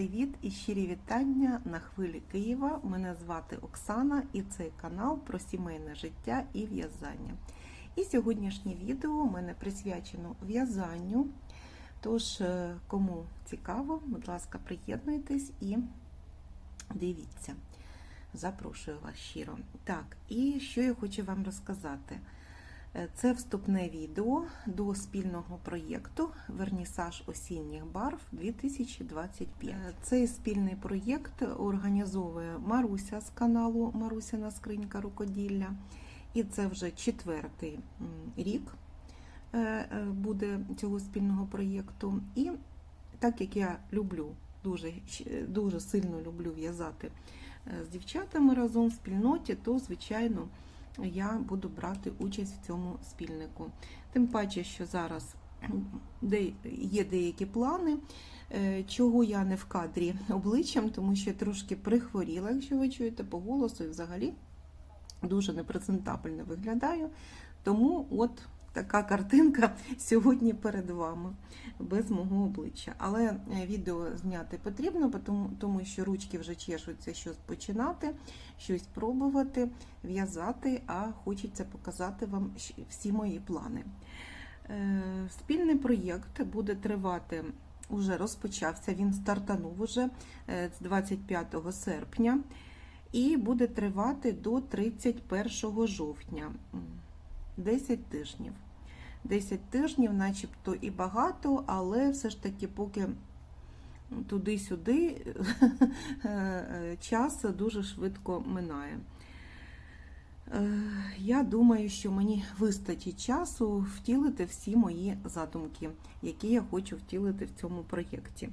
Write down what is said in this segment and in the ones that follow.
привіт і щирі вітання на хвилі Києва. Мене звати Оксана і цей канал про сімейне життя і в'язання. І сьогоднішнє відео у мене присвячено в'язанню. Тож, е, кому цікаво, будь ласка, приєднуйтесь і дивіться. Запрошую вас щиро. Так, і що я хочу вам розказати. Е, Це вступне відео до спільного проєкту Вернісаж осінніх барв 2025. Е, Цей спільний проєкт організовує Маруся з каналу Марусяна скринька рукоділля. І це вже четвертий рік е, буде цього спільного проєкту. І так як я люблю, дуже, дуже сильно люблю в'язати з дівчатами разом в спільноті, то, звичайно, я буду брати участь в цьому спільнику. Тим паче, що зараз є деякі плани, е, чого я не в кадрі обличчям, тому що я трошки прихворіла, якщо ви чуєте по голосу, і взагалі дуже непрезентабельно виглядаю. Тому от така картинка сьогодні перед вами без мого обличчя. Але е, відео зняти потрібно, тому, що ручки вже чешуться щось починати, щось пробувати, в'язати, а хочеться показати вам всі мої плани. Е, Спільний проєкт буде тривати. Уже розпочався, він стартанув уже е, з 25 серпня і буде тривати до 31 жовтня. М, 10 тижнів. 10 тижнів, начебто і багато, але все ж таки, поки туди-сюди е, час дуже швидко минає. Е, Я думаю, що мені вистачить часу втілити всі мої задумки, які я хочу втілити в цьому проєкті.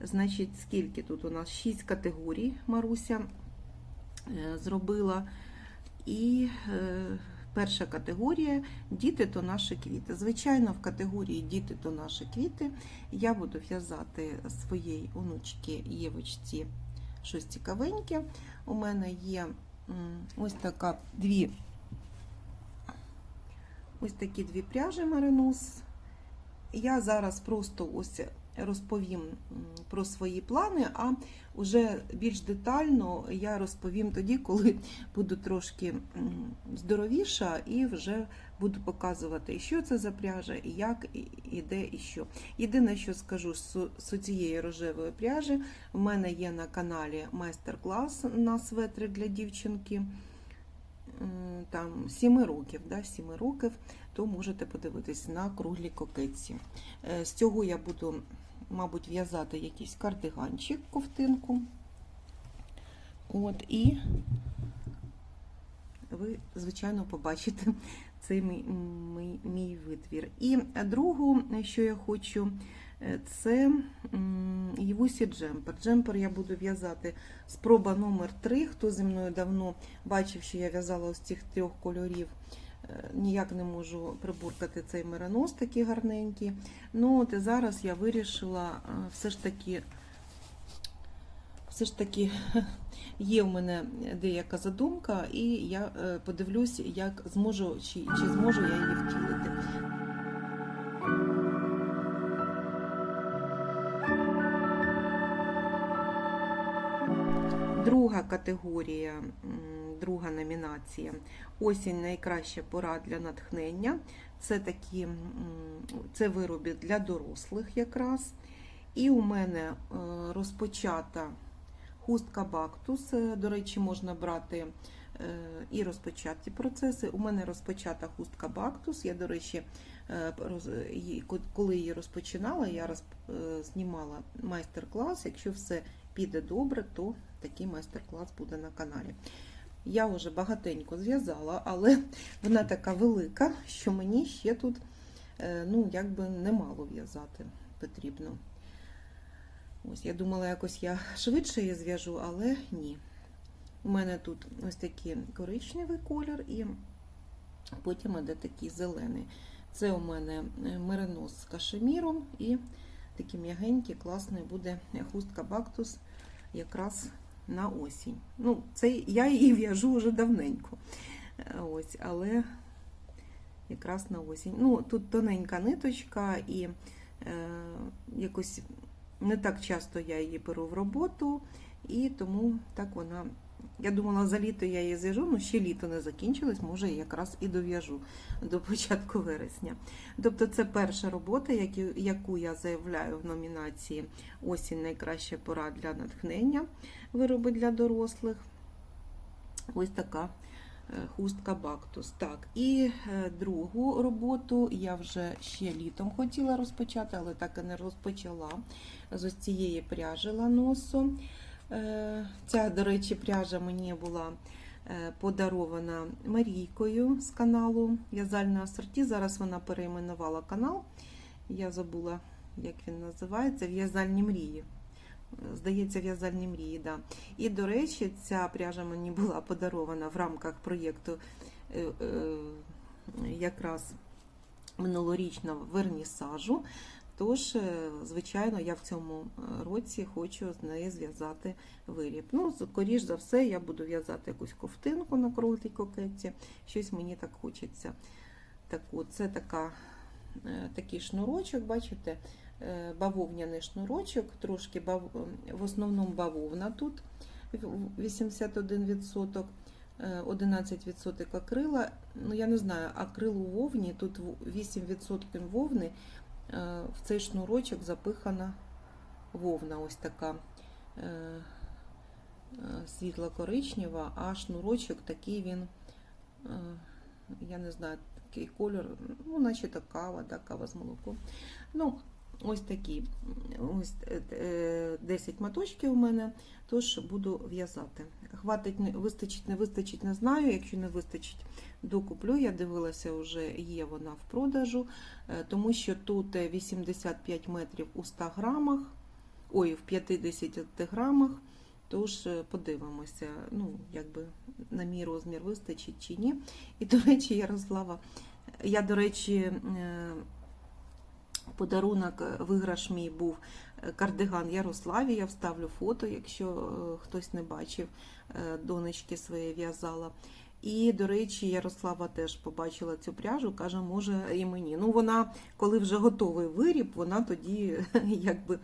Значить, скільки тут у нас? 6 категорій Маруся е, зробила. І перша категорія діти то наші квіти. Звичайно, в категорії діти то наші квіти я буду в'язати своєї онучки Євочці щось цікавеньке. У мене є ось така дві ось такі дві пряжі Маринус. Я зараз просто ось розповім про свої плани, а вже більш детально я розповім тоді, коли буду трошки здоровіша і вже буду показувати, що це за пряжа, і як, і, де, і що. Єдине, що скажу з цієї рожевої пряжі, в мене є на каналі майстер-клас на светри для дівчинки. Там 7 років, да, 7 років, то можете подивитись на круглі кокетці. Е, З цього я буду, мабуть, в'язати якийсь кардиганчик, ковтинку. От, і ви, звичайно, побачите цей мій, мій, мій витвір. І другу, що я хочу, е, це Євусі джемпер. Джемпер я буду в'язати спроба номер 3 Хто зі мною давно бачив, що я в'язала з цих трьох кольорів. Е, Ніяк не можу прибуркати цей меринос такий гарненький. Ну, от і зараз я вирішила е, все ж таки, все ж таки є в мене деяка задумка, і я е, подивлюсь, як зможу, чи, чи зможу я її втілити. Друга категорія, друга номінація осінь найкраща пора для натхнення. Це такі це вироби для дорослих якраз. І у мене е, розпочата хустка бактус. Е, До речі, можна брати е, і розпочаті процеси. У мене розпочата хустка бактус. Я, до речі, коли її розпочинала, я знімала майстер-клас. Якщо все піде добре, то такий майстер-клас буде на каналі. Я вже багатенько зв'язала, але вона така велика, що мені ще тут е, ну, якби немало в'язати потрібно. Ось, я думала, якось я швидше її зв'яжу, але ні. У мене тут ось такий коричневий колір, і потім іде такий зелений. Це у мене е, меринос з кашеміром і такий м'ягенький, класний буде хустка бактус якраз на осінь. Ну, це я її в'яжу вже давненько. Е, Ось, але якраз на осінь. Ну, тут тоненька ниточка і е, якось не так часто я її беру в роботу, і тому так вона. Я думала, за літо я її зв'яжу, ну ще літо не закінчилось, може якраз і дов'яжу до початку вересня. Тобто це перша робота, яку- яку я заявляю в номінації Осінь найкраща пора для натхнення вироби для дорослих. Ось така е, хустка Бактус. Так, і е, другу роботу я вже ще літом хотіла розпочати, але так і не розпочала з ось цієї пряжі ланосу. Е, Ця, до речі, пряжа мені була е, подарована Марійкою з каналу В'язальне асорті. Зараз вона перейменувала канал. Я забула, як він називається В'язальні мрії. Здається, в'язальні мрії, да. І, до речі, ця пряжа мені була подарована в рамках проєкту е, якраз минулорічного вернісажу. Тож, е, звичайно, я в цьому е, році хочу з неї зв'язати виріб. Ну, скоріш за все, я буду в'язати якусь ковтинку на круглій кокетці. Щось мені так хочеться. Таку, це така, е, такий шнурочок, бачите, бавовняний шнурочок, трошки бав... в основному бавовна тут 81%. е, 11% акрила. Ну, я не знаю, акрил у вовні, тут 8% вовни, в цей шнурочок запихана вовна, ось така е, е, світло-коричнева, а шнурочок такий він, е, я не знаю, такий кольор, ну, наче та кава, да, кава з молоком. Ну, ось такі. Ось е, е, 10 маточків у мене, тож буду в'язати. Хватить, вистачить, не вистачить, не знаю. Якщо не вистачить, докуплю. Я дивилася, вже є вона в продажу, е, тому що тут е, 85 метрів у 100 грамах, ой, в 50 грамах. Тож е, подивимося, ну, якби на мій розмір вистачить чи ні. І, до речі, Ярослава, я, до речі, е, подарунок, е, виграш мій був е, кардиган Ярославі. Я вставлю фото, якщо е, хтось не бачив, донечки своєї в'язала. І, до речі, Ярослава теж побачила цю пряжу, каже, може і мені. Ну, вона, коли вже готовий виріб, вона тоді якби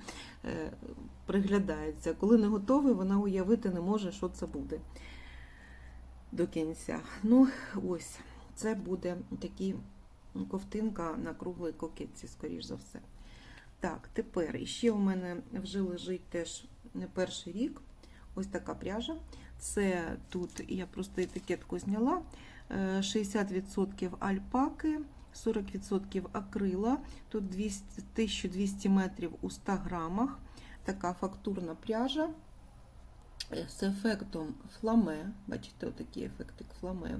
приглядається. Коли не готовий, вона уявити не може, що це буде до кінця. Ну, ось, це буде такі ковтинка на круглій кокетці, скоріш за все. Так, тепер іще у мене вже лежить теж не перший рік. Ось така пряжа. Це тут я просто етикетку зняла. е, 60% альпаки, 40% акрила. Тут 200, 1200 метрів у 100 грамах. Така фактурна пряжа е, з ефектом фламе. Бачите, отакий ефектик фламе.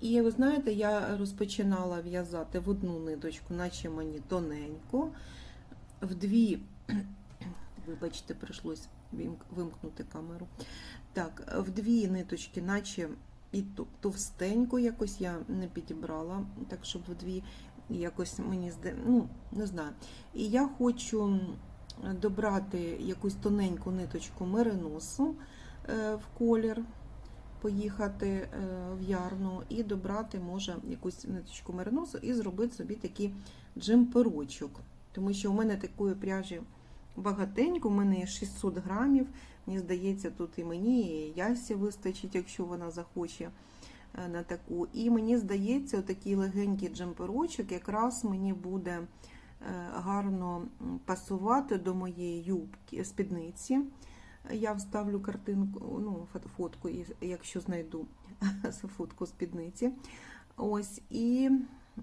І ви знаєте, я розпочинала в'язати в одну ниточку, наче мені тоненько, в дві, вибачте, прийшлось вимк- вимкнути камеру. Так, в дві ниточки, наче і товстенько якось я не підібрала, так щоб в дві якось мені зде, ну, не знаю. І я хочу добрати якусь тоненьку ниточку мериносу е, в колір поїхати е, в ярну і добрати, може, якусь ниточку мериносу і зробити собі такий джемперочок. Тому що у мене такої пряжі багатенько, у мене є 600 грамів. Мені здається, тут і мені, і Ясі вистачить, якщо вона захоче е, на таку. І мені здається, такий легенький джемперочок якраз мені буде е, гарно пасувати до моєї юбки спідниці. Я вставлю картинку, ну, фотку, якщо знайду фотку спідниці. Ось, і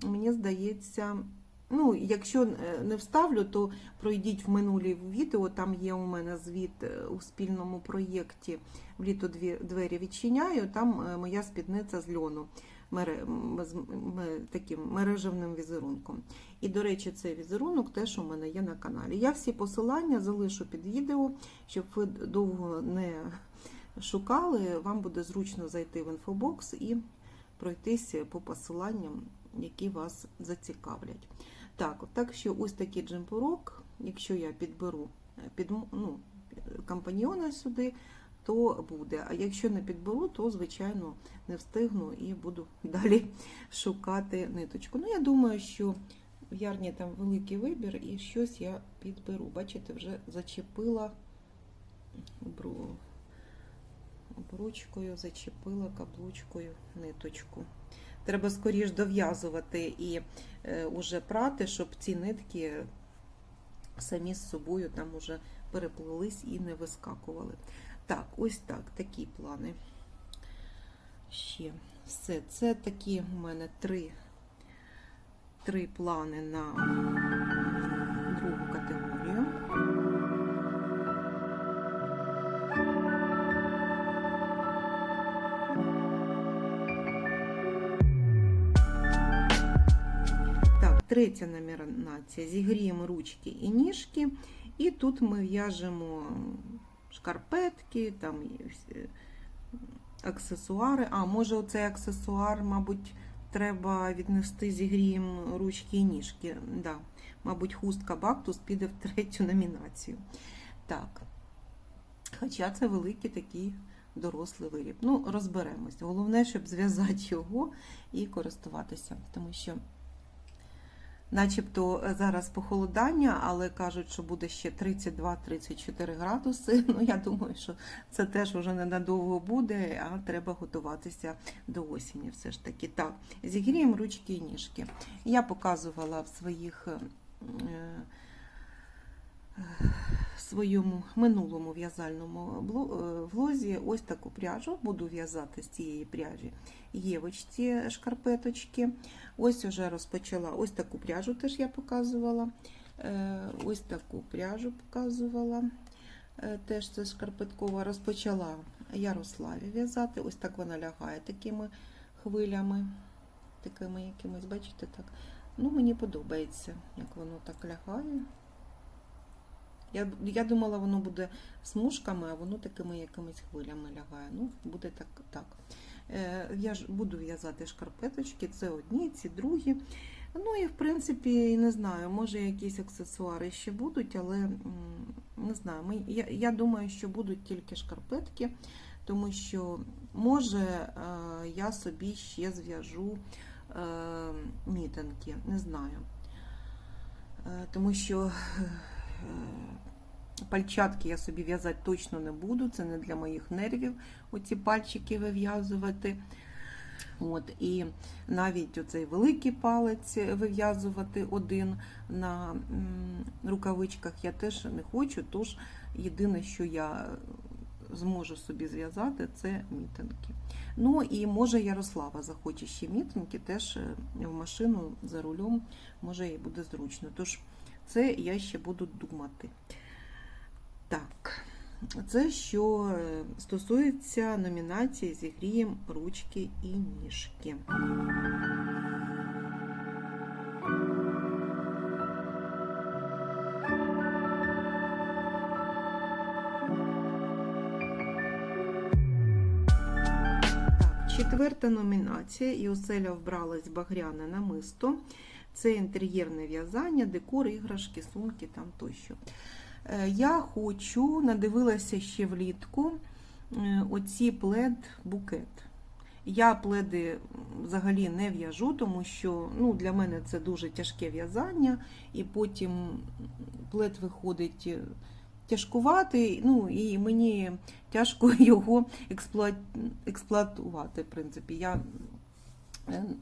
мені здається, ну, якщо е, не вставлю, то пройдіть в минулі відео. Там є у мене звіт е, у спільному проєкті в літо двері відчиняю. Там е, моя спідниця з льону таким мережевним візерунком. І, до речі, цей візерунок теж у мене є на каналі. Я всі посилання залишу під відео, щоб ви довго не шукали. Вам буде зручно зайти в інфобокс і пройтися по посиланням, які вас зацікавлять. Так, так що ось такий джемпурок, якщо я підберу під, ну, компаньйона сюди, то буде. А якщо не підберу, то, звичайно, не встигну і буду далі шукати ниточку. Ну, я думаю, що В ярні там великий вибір і щось я підберу. Бачите, вже зачепила бру- обручкою, зачепила каблучкою ниточку. Треба скоріш дов'язувати і е, уже прати, щоб ці нитки самі з собою там уже переплились і не вискакували. Так, ось так, такі плани. Ще все. Це такі у мене три, три плани на другу категорію. Так, третя номінація. Зігріємо ручки і ніжки. І тут ми в'яжемо шкарпетки, там аксесуари. А, може, оцей аксесуар, мабуть, треба віднести зігрієм ручки і ніжки. Да. Мабуть, хустка Бактус піде в третю номінацію. Так. Хоча це великий такий дорослий виріб. Ну, розберемось. Головне, щоб зв'язати його і користуватися, тому що. Начебто зараз похолодання, але кажуть, що буде ще 32-34 градуси. Ну, я думаю, що це теж вже ненадовго буде, а треба готуватися до осені. Все ж таки. Так, зігріємо ручки і ніжки. Я показувала в своїх. Своєму минулому в'язальному е, влозі ось таку пряжу буду в'язати з цієї пряжі євочці шкарпеточки. Ось уже розпочала ось таку пряжу теж я показувала. Е, Ось таку пряжу показувала. Е, Теж це шкарпеткова. Розпочала Ярославі в'язати. Ось так вона лягає такими хвилями, такими якимись, бачите, так. Ну, мені подобається, як воно так лягає. Я, я думала, воно буде смужками, а воно такими якимись хвилями лягає. Ну, буде так. так. Е, Я ж буду в'язати шкарпеточки, це одні, ці другі. Ну і в принципі, не знаю, може якісь аксесуари ще будуть, але не знаю. Ми, я, я думаю, що будуть тільки шкарпетки, тому що може е, я собі ще зв'яжу е, мітинки, не знаю. Е, Тому що пальчатки я собі в'язати точно не буду, це не для моїх нервів, оці пальчики вив'язувати. От, І навіть оцей великий палець вив'язувати один на рукавичках я теж не хочу, тож єдине, що я зможу собі зв'язати, це мітинки. Ну і може Ярослава захоче ще мітинки, теж е, в машину за рулем, може їй буде зручно. Тож це я ще буду думати. Так, це що е, стосується номінації зігрієм ручки і ніжки. Четверта номінація. І оселя вбралась багряне намисто. Це інтер'єрне в'язання, декор, іграшки, сумки там тощо. Е, Я хочу, надивилася ще влітку оці плед-букет. Я пледи взагалі не в'яжу, тому що ну, для мене це дуже тяжке в'язання, і потім плед виходить е, тяжкуватий, ну і мені тяжко його експлуатувати. В принципі, я,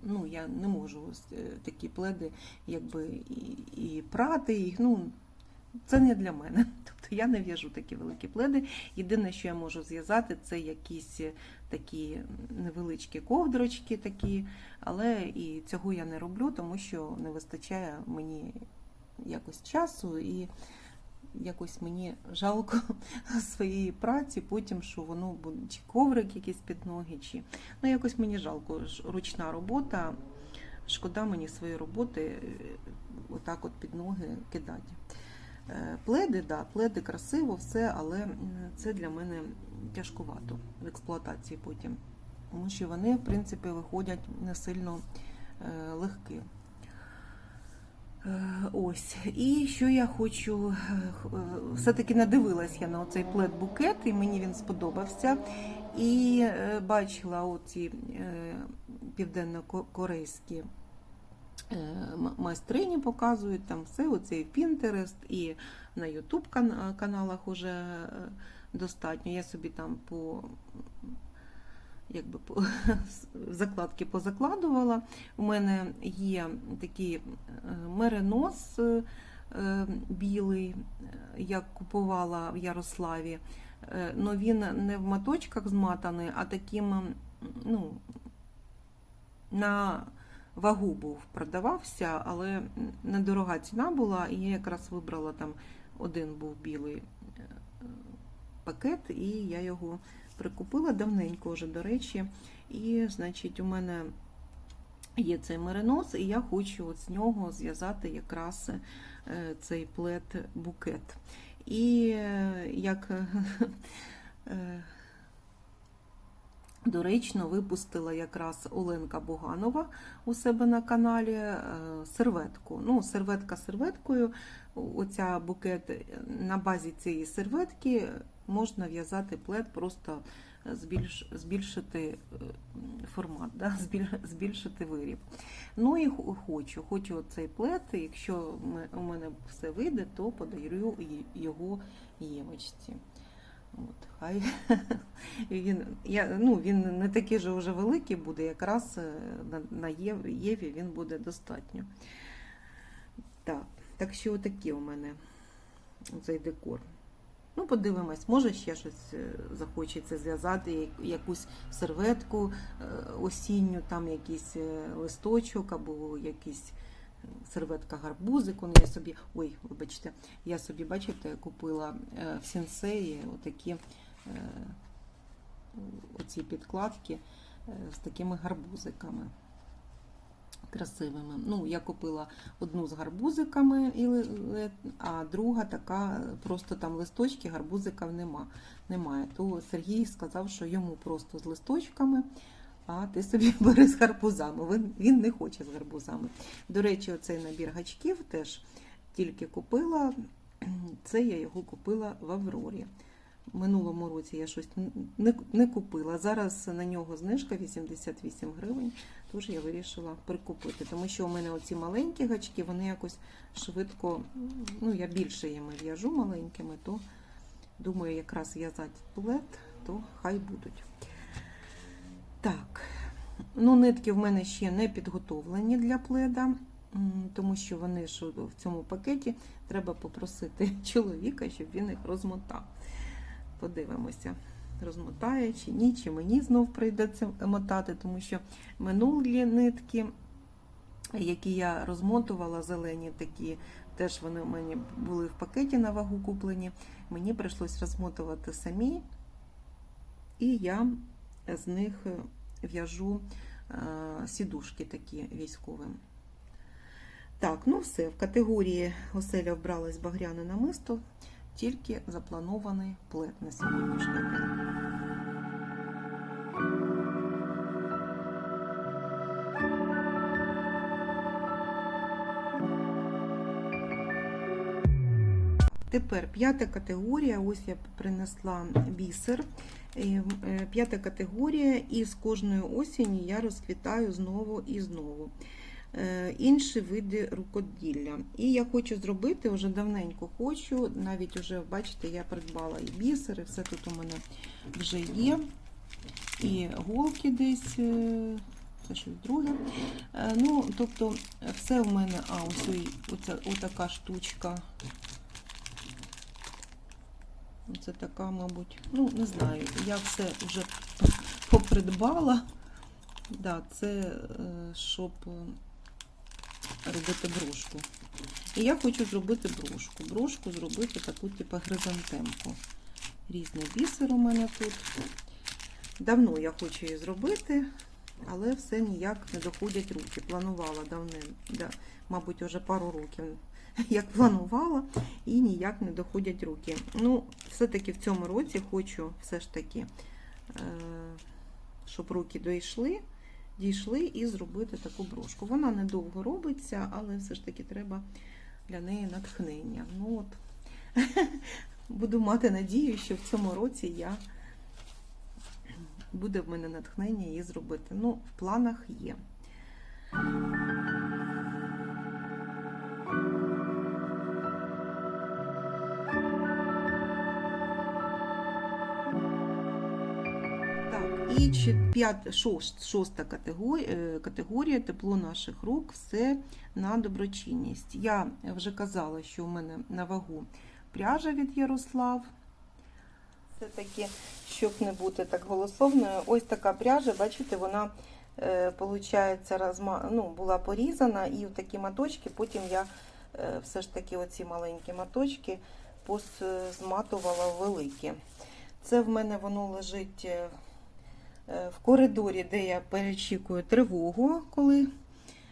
ну, я не можу е, такі пледи якби, і, і прати їх. Ну, це не для мене. Тобто я не в'яжу такі великі пледи. Єдине, що я можу зв'язати, це якісь е, такі невеличкі ковдрочки, такі, але і цього я не роблю, тому що не вистачає мені якось часу і якось мені жалко своєї праці, потім, що воно чи коврик якийсь під ноги, чи ну якось мені жалко. Ручна робота. Шкода мені свої роботи е, отак от під ноги кидати. Е, Пледи, да, пледи красиво, все, але це для мене тяжкувато в експлуатації потім. Тому що вони, в принципі, виходять не сильно е, легкі. Е, Ось. І що я хочу, е, е, все-таки надивилась я на оцей плед-букет, і мені він сподобався. І бачила оці південно-корейські майстрині показують там все, оце і в Pinterest, і на YouTube-каналах уже е, достатньо. Я собі там по якби закладки позакладувала. У мене є такий е, меринос е, е, білий, я купувала в Ярославі. але він не в моточках зматаний, а таким ну, на вагу був продавався, але недорога ціна була, і я якраз вибрала там один був білий пакет, і я його прикупила давненько вже, до речі. І, значить, у мене є цей меринос, і я хочу от з нього зв'язати якраз е, цей плед-букет. І е, як е, доречно випустила якраз Оленка Буганова у себе на каналі серветку. Ну, серветка серветкою. Оця букет на базі цієї серветки можна в'язати плед, просто збільш, збільшити е, формат, да? збіль- збільшити виріб. Ну і хочу, хочу цей плед, якщо у мене все вийде, то подарю його Євочці. От, хай він, я, ну, він не такий же вже великий буде, якраз е, на, Єві він буде достатньо. Так, так що отакі у мене цей декор. Ну, подивимось, може ще щось е, захочеться зв'язати, якусь серветку е, осінню, там якийсь е, листочок або якийсь серветка гарбузик. Он я собі, ой, вибачте, я собі, бачите, купила в сенсеї отакі оці підкладки з такими гарбузиками красивими. Ну, я купила одну з гарбузиками, а друга така, просто там листочки, гарбузиків нема, немає. То Сергій сказав, що йому просто з листочками, а ти собі бери з гарбузами. Він не хоче з гарбузами. До речі, оцей набір гачків теж тільки купила. Це я його купила в Аврорі. Минулому році я щось не, не купила. Зараз на нього знижка 88 гривень. Тож я вирішила прикупити, тому що у мене оці маленькі гачки, вони якось швидко, ну я більше їми в'яжу маленькими, то думаю, якраз в'язати плед, то хай будуть. Так, ну нитки в мене ще не підготовлені для пледа, тому що вони ж в цьому пакеті треба попросити чоловіка, щоб він їх розмотав. Подивимося розмотає чи ні, чи мені знов прийдеться мотати, тому що минулі нитки, які я розмотувала, зелені такі, теж вони у мене були в пакеті на вагу куплені. Мені прийшлось розмотувати самі, і я з них в'яжу е, сідушки такі військові. Так, ну все, в категорії оселя вбралась багряне намисто, тільки запланований плед на сьогоднішній день. Тепер п'ята категорія. Ось я принесла бісер. Е, е, П'ята категорія, і з кожної осені я розквітаю знову і знову. Е, Інші види рукоділля. І я хочу зробити вже давненько хочу. Навіть вже, бачите, я придбала і бісери, все тут у мене вже є. І голки десь. е, Це щось друге. Е, Ну, тобто, все в мене, а, ось оця, отака штучка. Це така, мабуть, ну, не знаю, я все вже попридбала. Да, це щоб робити брошку. І я хочу зробити брошку. Брошку зробити таку, типу, хризантемку. Різний бісер у мене тут. Давно я хочу її зробити, але все ніяк не доходять руки. Планувала давним, да, мабуть, вже пару років, як планувала, і ніяк не доходять руки. Ну, все-таки в цьому році хочу все ж таки, е, щоб руки дійшли, дійшли і зробити таку брошку. Вона недовго робиться, але все ж таки треба для неї натхнення. Ну от, Буду мати надію, що в цьому році я буде в мене натхнення її зробити. Ну, в планах є. І шоста категорія, категорія тепло наших рук все на доброчинність. Я вже казала, що у мене на вагу пряжа від Ярослав. Це таки, щоб не бути так голословною, ось така пряжа, бачите, вона е, получається, розма... ну, була порізана і в такі маточки, потім я е, все ж таки оці маленькі маточки позматувала великі. Це в мене воно лежить е, е, в коридорі, де я перечікую тривогу, коли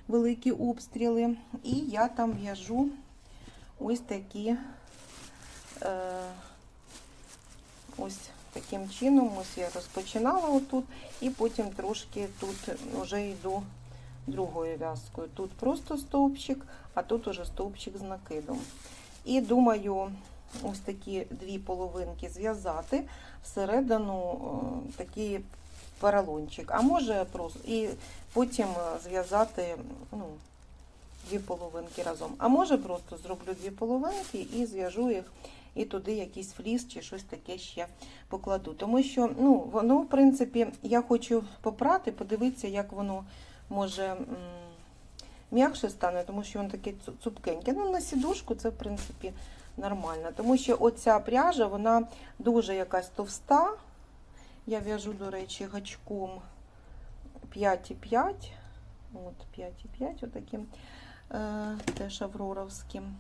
великі обстріли. І я там в'яжу ось такі. Е, ось таким чином, ось я розпочинала отут, і потім трошки тут вже йду другою в'язкою. Тут просто стовпчик, а тут уже стовпчик з накидом. І думаю, ось такі дві половинки зв'язати всередину е, такий поролончик. А може просто і потім е, зв'язати ну, дві половинки разом. А може просто зроблю дві половинки і зв'яжу їх і туди якийсь фліс чи щось таке ще покладу. Тому що ну, воно, в принципі, я хочу попрати, подивитися, як воно може м'якше стане, тому що воно таке цупкеньке. Ну, на сідушку це, в принципі, нормально. Тому що оця пряжа, вона дуже якась товста. Я в'яжу, до речі, гачком 5,5. От 5,5 отаким е, теж авроровським.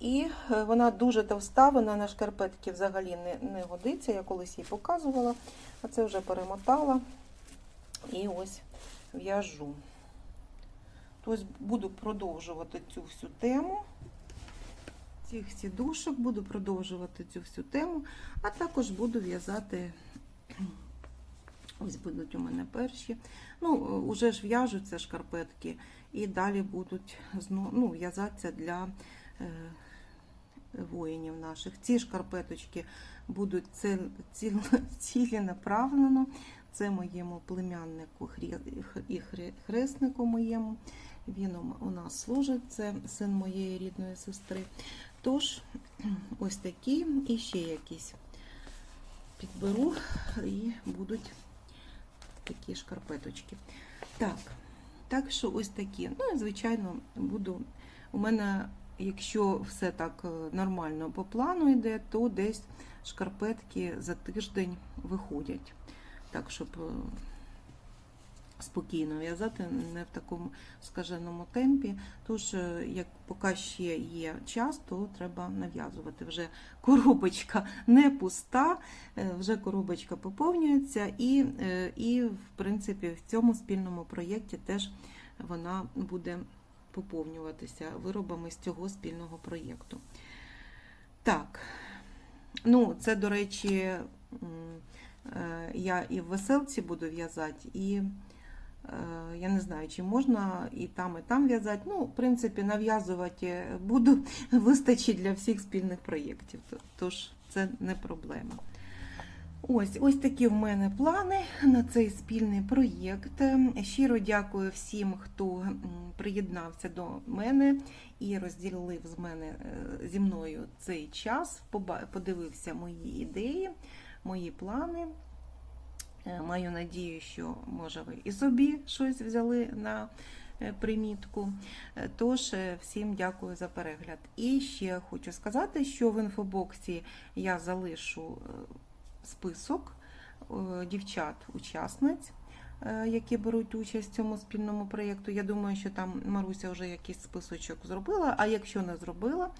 І е, вона дуже товста, вона на шкарпетки взагалі не, не годиться. Я колись їй показувала, а це вже перемотала. І ось в'яжу. Тобто буду продовжувати цю всю тему. Цих сідушок буду продовжувати цю всю тему, а також буду в'язати. Ось будуть у мене перші. Ну, уже ж в'яжуться шкарпетки, і далі будуть ну, в'язатися для е, воїнів наших. Ці шкарпеточки будуть ціл, ціл, ціленаправлено. Це моєму племяннику і хре- хреснику моєму. Він у нас служить, це син моєї рідної сестри. Тож, ось такі і ще якісь підберу і будуть такі шкарпеточки. Так, так що ось такі. Ну і звичайно, буду. У мене, якщо все так е, нормально по плану йде, то десь шкарпетки за тиждень виходять. Так, щоб е, спокійно в'язати, не в такому скаженому темпі. Тож, е, як поки ще є час, то треба нав'язувати. Вже коробочка не пуста, е, вже коробочка поповнюється, і, е, і в принципі в цьому спільному проєкті теж вона буде поповнюватися виробами з цього спільного проєкту. Так, ну це, до речі, я і в веселці буду в'язати, і я не знаю, чи можна і там, і там в'язати. Ну, в принципі, нав'язувати буду, вистачить для всіх спільних проєктів. Тож це не проблема. Ось ось такі в мене плани на цей спільний проєкт. Щиро дякую всім, хто приєднався до мене і розділив з мене е, зі мною цей час, подивився мої ідеї, мої плани. Е, Маю надію, що може ви і собі щось взяли на е, примітку. Е, Тож всім дякую за перегляд. І ще хочу сказати, що в інфобоксі я залишу список дівчат-учасниць, які беруть участь в цьому спільному проєкту. Я думаю, що там Маруся вже якийсь списочок зробила, а якщо не зробила,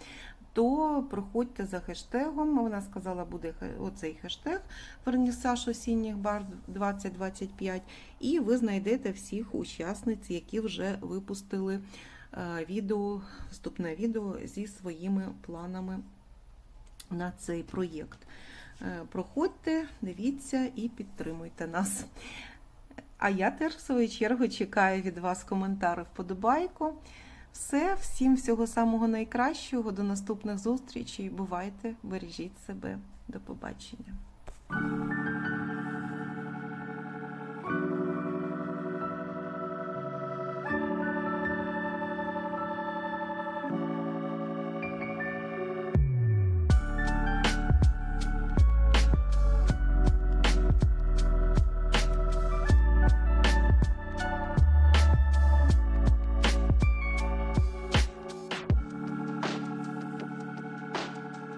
то проходьте за хештегом. Вона сказала, буде оцей хештег Вернісаж осінніх бар 2025, і ви знайдете всіх учасниць, які вже випустили е, відео, вступне відео зі своїми планами на цей проєкт. Е, Проходьте, дивіться і підтримуйте нас. А я теж, в свою чергу, чекаю від вас коментарів вподобайку. Все, всім всього самого найкращого. До наступних зустрічей. Бувайте, бережіть себе. До побачення.